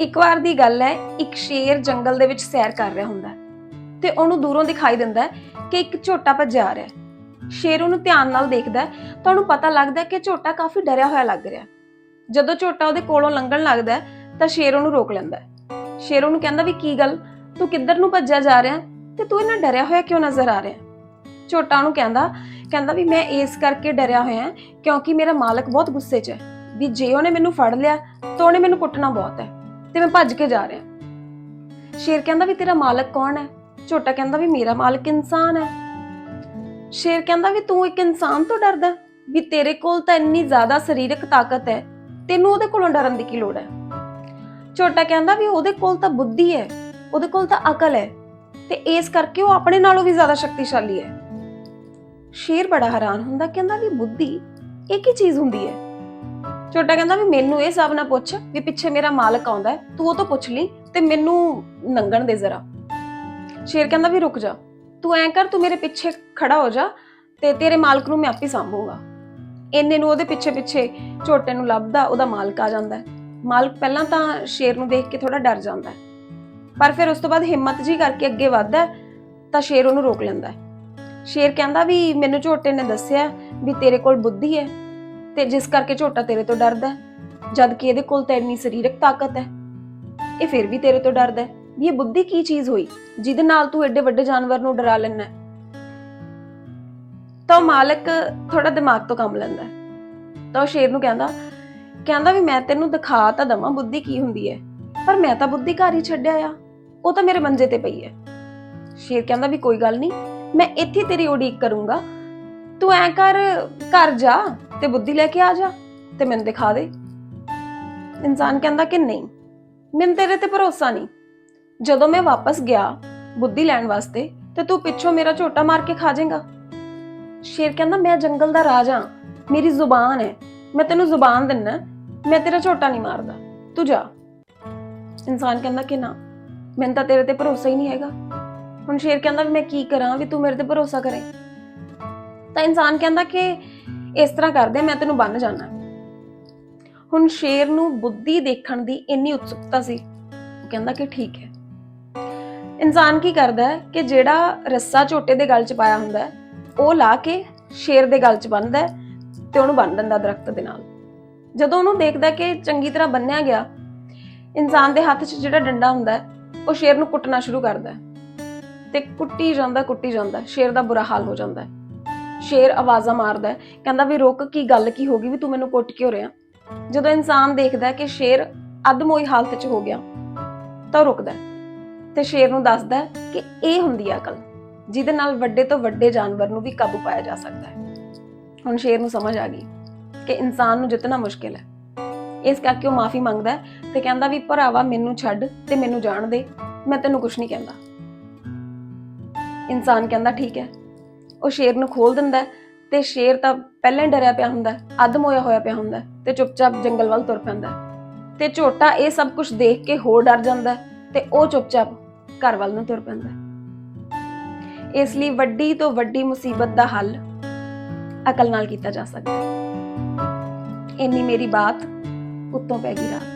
ਇੱਕ ਵਾਰ ਦੀ ਗੱਲ ਹੈ, ਇੱਕ ਸ਼ੇਰ ਜੰਗਲ ਦੇ ਵਿੱਚ ਸੈਰ ਕਰ ਰਿਹਾ ਹੁੰਦਾ ਹੈ ਤੇ ਉਹਨੂੰ ਦੂਰੋਂ ਦਿਖਾਈ ਦਿੰਦਾ ਹੈ ਕਿ ਇੱਕ ਝੋਟਾ ਭੱਜਿਆ ਆ ਰਿਹਾ ਹੈ। ਸ਼ੇਰ ਉਹਨੂੰ ਧਿਆਨ ਨਾਲ ਦੇਖਦਾ ਹੈ, ਤਾਂ ਉਹਨੂੰ ਪਤਾ ਲੱਗਦਾ ਹੈ ਕਿ ਝੋਟਾ ਕਾਫੀ ਡਰਿਆ ਹੋਇਆ ਲੱਗ ਰਿਹਾ ਹੈ। ਜਦੋਂ ਝੋਟਾ ਉਹਦੇ ਕੋਲੋਂ ਲੰਘਣ ਲੱਗਦਾ ਹੈ, ਤਾਂ ਸ਼ੇਰ ਉਹਨੂੰ ਰੋਕ ਲੈਂਦਾ ਹੈ। ਸ਼ੇਰ ਉਹਨੂੰ ਕਹਿੰਦਾ ਵੀ, ਕੀ ਗੱਲ? ਤੂੰ ਕਿੱਧਰ ਨੂੰ ਭੱਜਿਆ ਜਾ ਰਿਹਾ ਹੈ? ਤੇ ਤੂੰ ਇਹਨਾਂ ਡਰਿਆ ਹੋਇਆ ਕਿਉਂ ਨਜ਼ਰ ਆ ਰਿਹਾ ਝੋਟਾ ਉਹਨੂੰ ਕਹਿੰਦਾ ਕਹਿੰਦਾ ਵੀ ਮੈਂ ਇਸ ਕਰਕੇ ਡਰਿਆ ਹੋਇਆ ਕਿਉਂਕਿ ਮੇਰਾ ਮਾਲਕ ਬਹੁਤ ਗੁੱਸੇ 'ਚ ਹੈ ਵੀ ਜੇ ਉਹਨੇ ਮੈਨੂੰ ਫੜ ਲਿਆ, ਤਾਂ ਉਹਨੇ ਮੈਨੂੰ ਕੁੱਟਣਾ ਬਹੁਤ ਹੈ। ਤੇ ਮੈਂ ਭੱਜ ਕੇ ਜਾ ਰਿਹਾ। ਸ਼ੇਰ ਕਹਿੰਦਾ ਵੀ ਤੇਰਾ ਮਾਲਕ ਕੌਣ ਹੈ? ਝੋਟਾ ਕਹਿੰਦਾ ਵੀ ਮੇਰਾ ਮਾਲਕ ਇਨਸਾਨ ਹੈ। ਸ਼ੇਰ ਕਹਿੰਦਾ ਵੀ ਤੂੰ ਇੱਕ ਇਨਸਾਨ ਤੋਂ ਡਰਦਾ ਵੀ ਤੇਰੇ ਕੋਲ ਤਾਂ ਇੰਨੀ ਜ਼ਿਆਦਾ ਸਰੀਰਕ ਤਾਕਤ ਹੈ, ਤੈਨੂੰ ਉਹਦੇ ਕੋਲੋਂ ਡਰਨ ਦੀ ਕੀ ਲੋੜ ਹੈ? ਝੋਟਾ ਕਹਿੰਦਾ ਵੀ ਉਹਦੇ ਕੋਲ ਤਾਂ ਬੁੱਧੀ ਹੈ, ਉਹਦੇ ਕੋਲ ਤਾਂ ਅਕਲ ਹੈ, ਤੇ ਇਸ ਕਰਕੇ ਉਹ ਆਪਣੇ ਨਾਲੋਂ ਵੀ ਜ਼ਿਆਦਾ ਸ਼ਕਤੀਸ਼ਾਲੀ ਹੈ। ਸ਼ੇਰ ਬੜਾ ਹੈਰਾਨ ਹੁੰਦਾ, ਕਹਿੰਦਾ ਵੀ ਬੁੱਧੀ ਇਹ ਕੀ ਚੀਜ਼ ਹੁੰਦੀ ਹੈ? ਛੋਟਾ ਕਹਿੰਦਾ ਵੀ ਮੈਨੂੰ ਇਹ ਸਭ ਨਾ ਪੁੱਛ ਵੀ ਪਿੱਛੇ ਮੇਰਾ ਮਾਲਕ ਆਉਂਦਾ ਹੈ, ਤੂੰ ਉਹ ਤੋਂ ਪੁੱਛ ਲਈ ਤੇ ਮੈਨੂੰ ਨੰਗਣ ਦੇ ਜ਼ਰਾ। ਸ਼ੇਰ ਕਹਿੰਦਾ ਵੀ ਰੁਕ ਜਾ, ਤੂੰ ਐਂ ਕਰ, ਤੂੰ ਮੇਰੇ ਪਿੱਛੇ ਖੜਾ ਹੋ ਜਾ ਤੇ ਤੇਰੇ ਮਾਲਕ ਨੂੰ ਮੈਂ ਆਪੇ ਸੰਭੂਗਾ। ਇੰਨੇ ਨੂੰ ਉਹਦੇ ਪਿੱਛੇ ਪਿੱਛੇ ਝੋਟੇ ਨੂੰ ਲੱਭਦਾ, ਉਹਦਾ ਮਾਲਕ ਆ ਜਾਂਦਾ ਹੈ। ਮਾਲਕ ਪਹਿਲਾਂ ਤਾਂ ਸ਼ੇਰ ਨੂੰ ਦੇਖ ਕੇ ਥੋੜਾ ਡਰ ਜਾਂਦਾ ਹੈ। ਪਰ ਫਿਰ ਉਸ ਤੋਂ ਬਾਅਦ ਹਿੰਮਤ ਜੀ ਕਰਕੇ ਅੱਗੇ ਵੱਧਦਾ ਤਾਂ ਸ਼ੇਰ ਉਹਨੂੰ ਰੋਕ ਲੈਂਦਾ ਹੈ। ਸ਼ੇਰ ਕਹਿੰਦਾ ਵੀ ਮੈਨੂੰ ਝੋਟੇ ਨੇ ਦੱਸਿਆ ਵੀ ਤੇਰੇ ਕੋਲ ਬੁੱਧੀ ਹੈ ਤੇ ਜਿਸ ਕਰਕੇ ਝੋਟਾ ਤੇਰੇ ਤੋਂ ਡਰਦਾ ਹੈ, ਜਦ ਕਿ ਇਹਦੇ ਕੋਲ ਤਾਂ ਇੰਨੀ ਸਰੀਰਕ ਤਾਕਤ ਹੈ। ਇਹ ਫਿਰ ਵੀ ਤੇਰੇ ਤੋਂ ਡਰਦਾ ਹੈ ਵੀ ਇਹ ਬੁੱਧੀ ਕੀ ਚੀਜ਼ ਹੋਈ, ਜਿਹਦੇ ਨਾਲ ਤੂੰ ਐਡੇ ਵੱਡੇ ਜਾਨਵਰ ਨੂੰ ਡਰਾ ਲੈਣਾ ਹੈ। ਤਾਂ ਮਾਲਕ ਥੋੜਾ ਦਿਮਾਗ ਤੋਂ ਕੰਮ ਲੈਂਦਾ ਹੈ। ਤਾਂ ਉਹ ਸ਼ੇਰ ਨੂੰ ਕਹਿੰਦਾ ਕਹਿੰਦਾ ਵੀ ਮੈਂ ਤੈਨੂੰ ਦਿਖਾ ਤਾਂ ਦਵਾਂ ਬੁੱਧੀ ਕੀ ਹੁੰਦੀ ਹੈ, ਪਰ ਮੈਂ ਤਾਂ ਬੁੱਧੀ ਘਰ ਹੀ ਛੱਡਿਆ ਆ, ਉਹ ਤਾਂ ਮੇਰੇ ਮੰਜੇ ਤੇ ਪਈ ਹੈ। ਸ਼ੇਰ ਕਹਿੰਦਾ, ਵੀ ਕੋਈ ਗੱਲ ਨਹੀਂ, ਮੈਂ ਇੱਥੇ ਤੇਰੀ ਉਡੀਕ ਕਰੂੰਗਾ ਤੂੰ ਐ ਕਰ, ਘਰ ਜਾ ਤੇ ਬੁੱਧੀ ਲੈ ਕੇ ਆ ਜਾ ਤੇ ਮੈਨੂੰ ਦਿਖਾ ਦੇ। ਇਨਸਾਨ ਕਹਿੰਦਾ ਕਿ ਨਹੀਂ, ਮੈਨੂੰ ਤੇਰੇ ਤੇ ਭਰੋਸਾ ਨਹੀਂ। ਜਦੋਂ ਮੈਂ ਵਾਪਸ ਗਿਆ ਬੁੱਧੀ ਲੈਣ ਵਾਸਤੇ ਤੇ ਤੂੰ ਪਿੱਛੋਂ ਮੇਰਾ ਝੋਟਾ ਮਾਰ ਕੇ ਖਾ ਜਾਏਗਾ। ਸ਼ੇਰ ਕਹਿੰਦਾ, ਮੈਂ ਜੰਗਲ ਦਾ ਰਾਜਾ ਮੇਰੀ ਜ਼ੁਬਾਨ ਹੈ, ਮੈਂ ਤੈਨੂੰ ਜ਼ੁਬਾਨ ਦਿੰਨਾ, ਮੈਂ ਤੇਰਾ ਝੋਟਾ ਨਹੀਂ ਮਾਰਦਾ, ਤੂੰ ਜਾ। ਇਨਸਾਨ ਕਹਿੰਦਾ ਕਿ ਨਾ, ਮੈਨੂੰ ਤਾਂ ਤੇਰੇ ਤੇ ਭਰੋਸਾ ਹੀ ਨਹੀਂ ਹੈਗਾ। ਹੁਣ ਸ਼ੇਰ ਕਹਿੰਦਾ ਵੀ ਮੈਂ ਕੀ ਕਰਾਂ ਵੀ ਤੂੰ ਮੇਰੇ ਤੇ ਭਰੋਸਾ ਕਰੇ? ਤਾਂ ਇਨਸਾਨ ਕਹਿੰਦਾ ਕਿ ਇਸ ਤਰ੍ਹਾਂ ਕਰਦੇ ਮੈਂ ਤੈਨੂੰ ਬੰਨ ਜਾਣਾ। ਹੁਣ ਸ਼ੇਰ ਨੂੰ ਬੁੱਧੀ ਦੇਖਣ ਦੀ ਇੰਨੀ ਉਤਸੁਕਤਾ ਸੀ, ਉਹ ਕਹਿੰਦਾ ਕਿ ਠੀਕ ਹੈ। ਇਨਸਾਨ ਕੀ ਕਰਦਾ ਹੈ ਕਿ ਜਿਹੜਾ ਰੱਸਾ ਝੋਟੇ ਦੇ ਗਲ 'ਚ ਪਾਇਆ ਹੁੰਦਾ ਹੈ, ਉਹ ਲਾ ਕੇ ਸ਼ੇਰ ਦੇ ਗਲ 'ਚ ਬੰਨਦਾ ਹੈ ਤੇ ਉਹਨੂੰ ਬੰਨ ਦਿੰਦਾ ਦਰਖਤ ਦੇ ਨਾਲ। ਜਦੋਂ ਉਹਨੂੰ ਦੇਖਦਾ ਕਿ ਚੰਗੀ ਤਰ੍ਹਾਂ ਬੰਨਿਆ ਗਿਆ, ਇਨਸਾਨ ਦੇ ਹੱਥ 'ਚ ਜਿਹੜਾ ਡੰਡਾ ਹੁੰਦਾ ਹੈ, ਉਹ ਸ਼ੇਰ ਨੂੰ ਕੁੱਟਣਾ ਸ਼ੁਰੂ ਕਰਦਾ ਹੈ। ਤੇ ਕੁੱਟੀ ਜਾਂਦਾ ਕੁੱਟੀ ਜਾਂਦਾ, ਸ਼ੇਰ ਦਾ ਬੁਰਾ ਹਾਲ ਹੋ ਜਾਂਦਾ ਹੈ। ਸ਼ੇਰ ਆਵਾਜ਼ਾਂ ਮਾਰਦਾ ਹੈ, ਕਹਿੰਦਾ ਵੀ ਰੁਕ, ਕੀ ਗੱਲ ਕੀ ਹੋ ਗਈ ਵੀ ਤੂੰ ਮੈਨੂੰ ਕੁੱਟ ਕਿਉਂ ਰਿਹਾ? ਜਦੋਂ ਇਨਸਾਨ ਦੇਖਦਾ ਹੈ ਕਿ ਸ਼ੇਰ ਅਧਮੋਈ ਹਾਲਤ 'ਚ ਹੋ ਗਿਆ, ਤਾਂ ਉਹ ਰੁਕਦਾ ਤੇ ਸ਼ੇਰ ਨੂੰ ਦੱਸਦਾ ਕਿ ਇਹ ਹੁੰਦੀ ਹੈ ਅਕਲ, ਜਿਹਦੇ ਨਾਲ ਵੱਡੇ ਤੋਂ ਵੱਡੇ ਜਾਨਵਰ ਨੂੰ ਵੀ ਕਾਬੂ ਪਾਇਆ ਜਾ ਸਕਦਾ ਹੈ। ਹੁਣ ਸ਼ੇਰ ਨੂੰ ਸਮਝ ਆ ਗਈ ਕਿ ਇਨਸਾਨ ਨੂੰ ਜਿੱਤਣਾ ਮੁਸ਼ਕਿਲ ਹੈ। ਇਸ ਕਰਕੇ ਉਹ ਮਾਫੀ ਮੰਗਦਾ ਹੈ ਤੇ ਕਹਿੰਦਾ ਵੀ, ਭਰਾਵਾ, ਮੈਨੂੰ ਛੱਡ ਤੇ ਮੈਨੂੰ ਜਾਣ ਦੇ, ਮੈਂ ਤੈਨੂੰ ਕੁਝ ਨਹੀਂ ਕਹਿੰਦਾ। ਇਨਸਾਨ ਕਹਿੰਦਾ, ਠੀਕ ਹੈ ਉਹ ਸ਼ੇਰ ਨੂੰ ਖੋਲ ਦਿੰਦਾ ਤੇ ਸ਼ੇਰ ਤਾਂ ਪਹਿਲਾਂ ਹੀ ਡਰਿਆ ਪਿਆ ਹੁੰਦਾ ਹੈ, ਅੱਧਮ ਹੋਇਆ ਹੋਇਆ ਪਿਆ ਹੁੰਦਾ ਤੇ ਚੁੱਪਚਾਪ ਜੰਗਲ ਵੱਲ ਤੁਰ ਪੈਂਦਾ ਤੇ ਝੋਟਾ ਇਹ ਸਭ ਕੁਝ ਦੇਖ ਕੇ ਹੋਰ ਡਰ ਜਾਂਦਾ ਤੇ ਉਹ ਚੁੱਪਚਾਪ ਘਰ ਵੱਲ ਨੂੰ ਤੁਰ ਪੈਂਦਾ ਇਸ ਲਈ ਵੱਡੀ ਤੋਂ ਵੱਡੀ ਮੁਸੀਬਤ ਦਾ ਹੱਲ ਅਕਲ ਨਾਲ ਕੀਤਾ ਜਾ ਸਕਦਾ ਹੈ। ਇੰਨੀ ਮੇਰੀ ਬਾਤ ਉੱਤੋਂ ਪੈ ਗਈ ਰਾਤ।